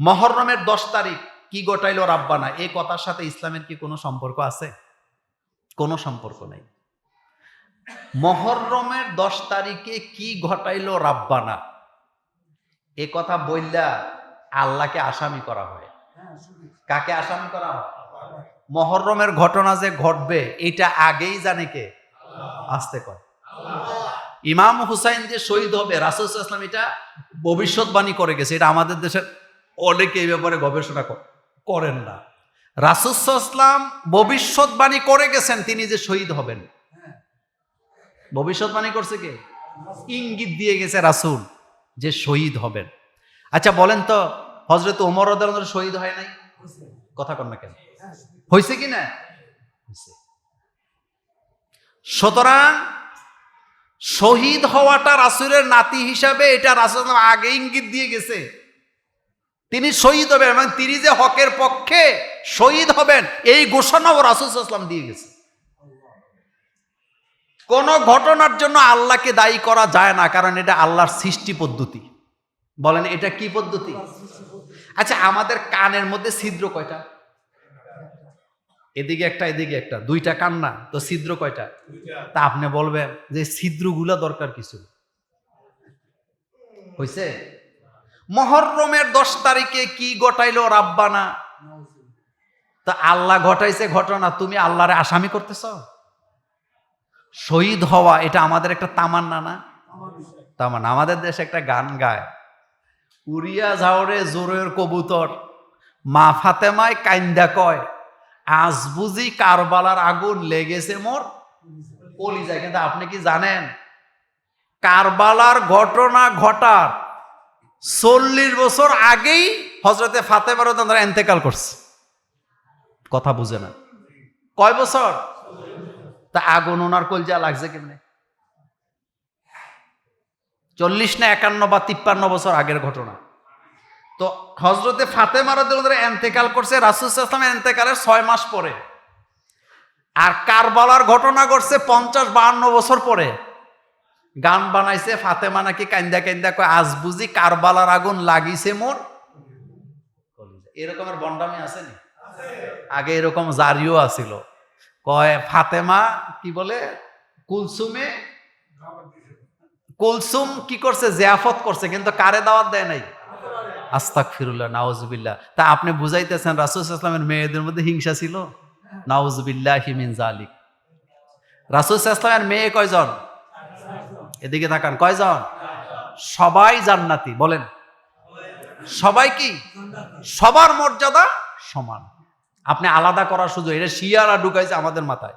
মহরমের দশ তারিখ কি গোটাইলো রাব্বানা? এই কথার সাথে ইসলামের কি কোনো সম্পর্ক আছে? কোনো সম্পর্ক নেই। মহরমের দশ তারিখে কি ঘটাইলো রাব্বানা? এ কথা বললা আল্লাহকে আসামি করা হয়। কাকে আসামি করা হয়? মহরমের ঘটনা যে ঘটবে, এটা আগেই জানে কে? আসতে কয়। ইমাম হুসাইন যে শহীদ হবে, রাসুল ইসলাম এটা ভবিষ্যৎবাণী করে গেছে। এটা আমাদের দেশের অনেকে এই ব্যাপারে গবেষণা করেন না। রাসুসাল্লাম ভবিষ্যৎবাণী করে গেছেন, তিনি যে শহীদ হবেন। ভবিষ্যৎবাণী করছে কে? ইঙ্গিত দিয়ে গেছে রাসুল যে শহীদ হবেন। আচ্ছা বলেন তো হজরত রদাল শহীদ হয় নাই? কথা কন না কেন? হয়েছে কি না? সুতরাং শহীদ হওয়াটা রাসুলের নাতি হিসাবে এটা রাসুল আগে ইঙ্গিত দিয়ে গেছে। তিনি শহীদ হবেন এবং তিনি যে হকের পক্ষে শহীদ হবেন এই ঘোষণাও রাসুল ইসলাম দিয়ে গেছে। কোন ঘটনার জন্য আল্লাহকে দায়ী করা যায় না কারণ এটা আল্লাহর সৃষ্টি পদ্ধতি। বলেন এটা কি পদ্ধতি? আচ্ছা আমাদের কানের মধ্যে ছিদ্র কয়টা? এদিকে একটা এদিকে একটা দুইটা কান না তো ছিদ্র কয়টা? তা আপনি বলবেন যে ছিদ্রগুলা দরকার কিছু। হইছে? মহরমের দশ তারিখে কি ঘটাইলো রাব্বানা? তা আল্লাহ ঘটাইছে ঘটনা, তুমি আল্লাহরে আসামি করতেছ? শহীদ হওয়া, এটা আমাদের একটা তামান্না না? তামান্না, আমাদের দেশে একটা গান গায়, উড়িয়া ঝাউরে জোরের কবুতর মা ফাতেমায় কাইন্দা কয়, আজ বুঝি কারবালার আগুন লেগেছে মোর কলিজায় কিন্তু আপনি কি জানেন? কারবালার ঘটনা ঘটার চল্লিশ বছর আগেই হজরতে ফাতেমার তারা এন্তেকাল করছে। কথা বুঝে না। কয় বছর? তা আগুন ওনার কলজা লাগছে কেমনে? চল্লিশ না একান্ন বা তিপ্পান্ন বছর আগের ঘটনা। তো হজরতে ফাতেমার এন্তেকাল করছে, রাসুল ইসলামের এন্তেকালের ছয় মাস পরে। আর কারবালার ঘটনা ঘটছে পঞ্চাশ, বাহান্ন বছর পরে। গান বানাইছে, ফাতেমা নাকি কান্দা কান্দা কয়, আজ বুঝি কারবালার আগুন লাগিছে মোর এরকমের বন্ডামি আছে নি? আগে এরকম জারিও আছিল। কয়, ফাতেমা কি বলে, কুলসুমে কুলসুম কি করছে, জিয়াফত করছে, কিন্তু কারে দাওয়াত দেয় নাই? আস্তাক ফিরুল্লাহ নাওজবিল্লাহ তা আপনি বুঝাইতেছেন, রাসুল ইসলামের মেয়েদের মধ্যে হিংসা ছিল? নাউজবিল্লাহ হিমিন জালিক রাসুল ইসলামের মেয়ে কয়জন? এদিকে তাকান, কয়জন? সবাই জান্নাতি, বলেন। সবাই কি? সবার মর্যাদা সমান। আপনি আলাদা করার সুযোগ, এটা শিয়ারা ঢুকাইছে আমাদের মাথায়।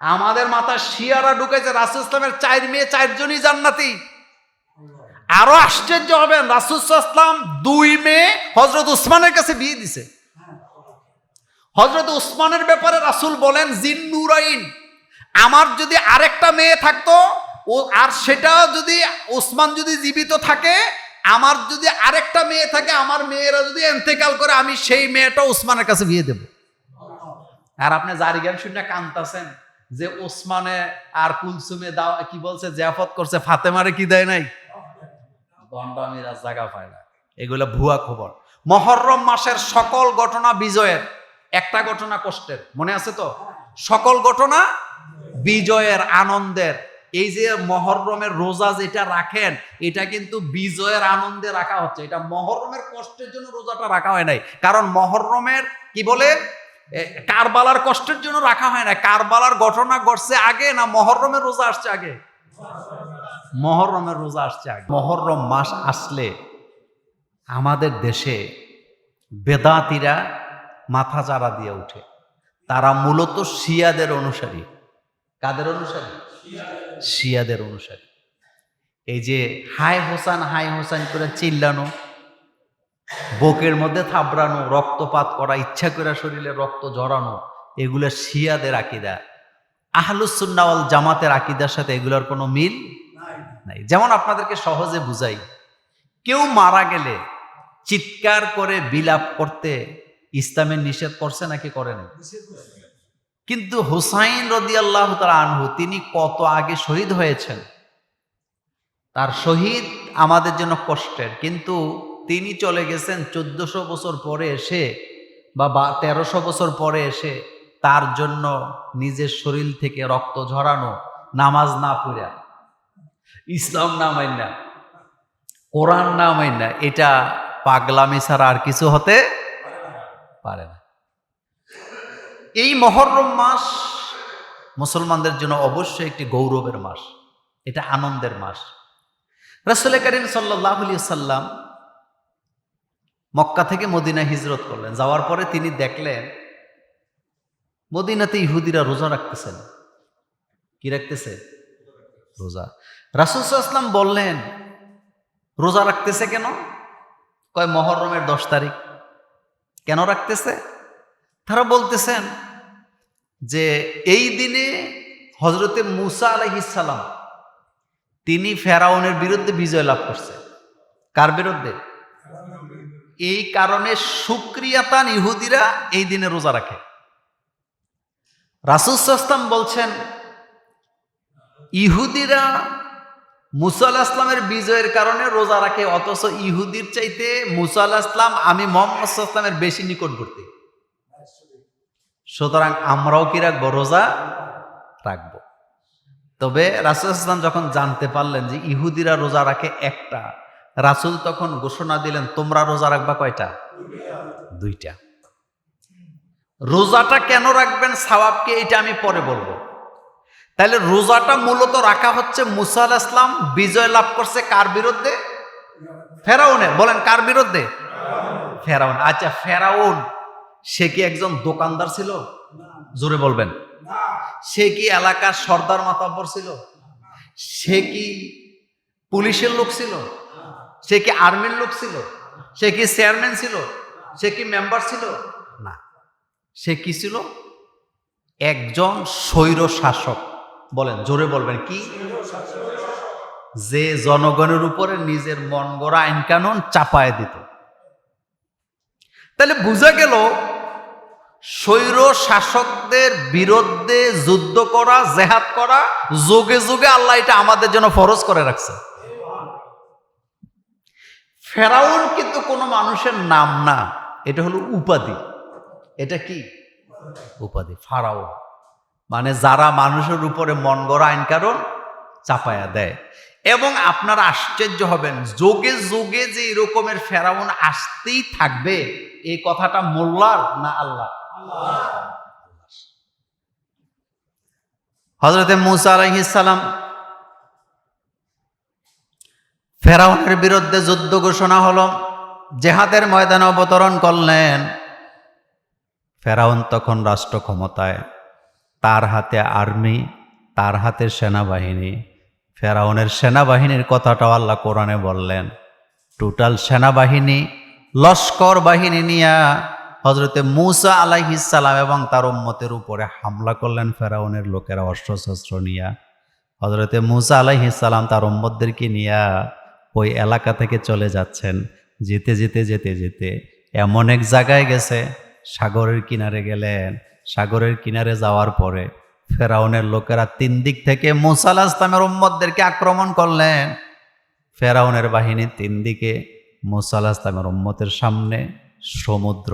আমাদের মাথায় শিয়ারা ঢুকাইছে, রাসুল ইসলামের চার মেয়ে চারজনই জান্নাতি। আরও আশ্চর্য হবেন, রাসুল ইসলাম দুই মেয়ে হজরত উসমানের কাছে বিয়ে দিছে। হজরত উসমানের ব্যাপারে রাসুল বলেন, জিন্নুরাইন, আমার যদি আরেকটা মেয়ে থাকতো ও, আর সেটা যদি ওসমান যদি জীবিত থাকে, আমার যদি আরেকটা মেয়ে থাকে, আমার মেয়েরা যদি এন্তেকাল করে, আমি সেই মেয়েটা ওসমানের কাছে বিয়ে দেব। আর আপনি জারি জ্ঞান শুনে কান্তাছেন যে ওসমানে আর কুলসুমে দাও, কি বলছে, জিয়াফত করছে, ফাতেমারে কি দেয় নাই? গন্ডামিরা জায়গা পায় না। এগুলো ভুয়া খবর। মহরম মাসের সকল ঘটনা বিজয়ের। একটা ঘটনা কষ্টের। মনে আছে তো? সকল ঘটনা বিজয়ের, আনন্দের। এই যে মহরমের রোজা যেটা রাখেন, এটা কিন্তু বিজয়ের আনন্দে রাখা হচ্ছে। এটা মহরমের কষ্টের জন্য রোজাটা রাখা হয় নাই। কারণ মহরমের, কি বলে? কারবালার কষ্টের জন্য রাখা হয় না কারবালার ঘটনা ঘটছে আগে না মহরমের রোজা আসছে আগে? মহরমের রোজা আসছে আগে। মহরম মাস আসলে আমাদের দেশে বেদাতিরা মাথা চারা দিয়ে উঠে তারা মূলত শিয়াদের অনুসারী। কাদের অনুসারী? শিয়াদের অনুসারী। এই যে হাই হোসান হাই হোসান করে চিল্লানো বুকের মধ্যে থাবড়ানো রক্তপাত করা ইচ্ছা করে শরীরে রক্ত জড়ানো এগুলো শিয়াদের আকিদা। আহলুসুন্নাওয়াল জামাতের আকিদার সাথে এগুলোর কোনো মিল নাই। যেমন আপনাদেরকে সহজে বুঝাই কেউ মারা গেলে চিৎকার করে বিলাপ করতে ইসলামের নিষেধ করছে নাকি করে নাই? কিন্তু হুসাইন রদি আল্লাহ আনহু, তিনি কত আগে শহীদ হয়েছেন? তার শহীদ আমাদের জন্য কষ্টের, কিন্তু তিনি চলে গেছেন চোদ্দশো বছর পরে এসে বা তেরোশো বছর পরে এসে তার জন্য নিজের শরীর থেকে রক্ত ঝরানো, নামাজ না পড়া। ইসলাম না মাইনা, কোরআন না মাইনা, এটা পাগলামি ছাড়া আর কিছু হতে পারে না। এই মহরম মাস মুসলমানদের জন্য অবশ্যই একটি গৌরবের মাস। এটা আনন্দের মাস। রাসুল করিম সাল্লাহ সাল্লাম মক্কা থেকে মদিনা হিজরত করলেন। যাওয়ার পরে তিনি দেখলেন, মদিনাতে ইহুদিরা রোজা রাখতেছেন। কি রাখতেছে? রোজা। রাসুল আসলাম বললেন, রোজা রাখতেছে কেন? কয়, মহরমের দশ তারিখ। কেন রাখতেছে? তারা বলতেছেন যে এই দিনে হজরতে মুসা আলহিসাল্লাম তিনি ফেরাউনের বিরুদ্ধে বিজয় লাভ করছে। কার বিরুদ্ধে? এই কারণে সুক্রিয়াতান ইহুদিরা এই দিনে রোজা রাখে। রাসুসাস্তাম বলছেন, ইহুদিরা মুসা আল্লাহ ইসলামের বিজয়ের কারণে রোজা রাখে, অথচ ইহুদির চাইতে মুসা আল্লাহ ইসলাম আমি মোহাম্মদ ইসলামের বেশি নিকটবর্তী। সুতরাং আমরাও কি রাখব? রোজা রাখব। তবে রাসুল ইসলাম যখন জানতে পারলেন যে ইহুদিরা রোজা রাখে একটা, রাসুল তখন ঘোষণা দিলেন, তোমরা রোজা রাখবা কয়টা? দুইটা। রোজাটা কেন রাখবেন? সাওয়াবকে এটা আমি পরে বলব। তাহলে রোজাটা মূলত রাখা হচ্ছে মুসা আল ইসলাম বিজয় লাভ করছে কার বিরুদ্ধে? ফেরাউনে বলেন, কার বিরুদ্ধে? ফেরাউন। আচ্ছা ফেরাউন। সে কি একজন দোকানদার ছিল? জোরে বলবেন। সে কি এলাকার সর্দার মাতাব্বর ছিল? সে কি পুলিশের লোক ছিল? সে কি আর্মির লোক ছিল? সে কি চেয়ারম্যান ছিল? সে কি মেম্বার ছিল? না। সে কি ছিল? একজন স্বৈর শাসক। বলেন, জোরে বলবেন, কি? যে জনগণের উপরে নিজের মন গড়া আইন কানুন চাপায় দিত। তাহলে বোঝা গেল স্বৈর শাসকদের বিরুদ্ধে যুদ্ধ করা, জেহাদ করা, যোগে যোগে আল্লাহ এটা আমাদের জন্য ফরজ করে রাখছে। ফেরাউন কিন্তু কোনো মানুষের নাম না, এটা হলো উপাধি। এটা কি? উপাধি, ফারাও। মানে যারা মানুষের উপরে মন গড়া আইন কারণ চাপায়া দেয়। এবং আপনারা আশ্চর্য হবেন, যোগে যোগে যে এরকমের ফেরাউন আসতেই থাকবে, এই কথাটা মোল্লার না আল্লাহ হজরতে মুসা আলহিসাল্লাম ফেরাউনের বিরুদ্ধে যুদ্ধ ঘোষণা হলো, জেহাদের ময়দানে অবতরণ করলেন। ফেরাউন তখন রাষ্ট্র ক্ষমতায়, তার হাতে আর্মি, তার হাতে সেনাবাহিনী। ফেরাউনের সেনাবাহিনীর কথাটাও আল্লাহ কোরআনে বললেন। টোটাল সেনাবাহিনী, লস্কর বাহিনী নিয়ে হজরতে মুসা আলাইহিসালাম এবং তার উম্মতের উপরে হামলা করলেন ফেরাউনের লোকেরা অস্ত্রশস্ত্র নিয়ে। হজরতে মুসা আলাইহিসালাম তার উম্মতদেরকে নিয়ে ওই এলাকা থেকে চলে যাচ্ছেন। যেতে যেতে যেতে যেতে এমন এক জায়গায় গেছে, সাগরের কিনারে গেলেন। সাগরের কিনারে যাওয়ার পরে ফেরাউনের লোকেরা তিন দিক থেকে মুসা আলাহ ইসলামের উম্মতদেরকে আক্রমণ করলেন। ফেরাউনের বাহিনী তিন দিকে মুসা ইসলামের উম্মতের সামনে সমুদ্র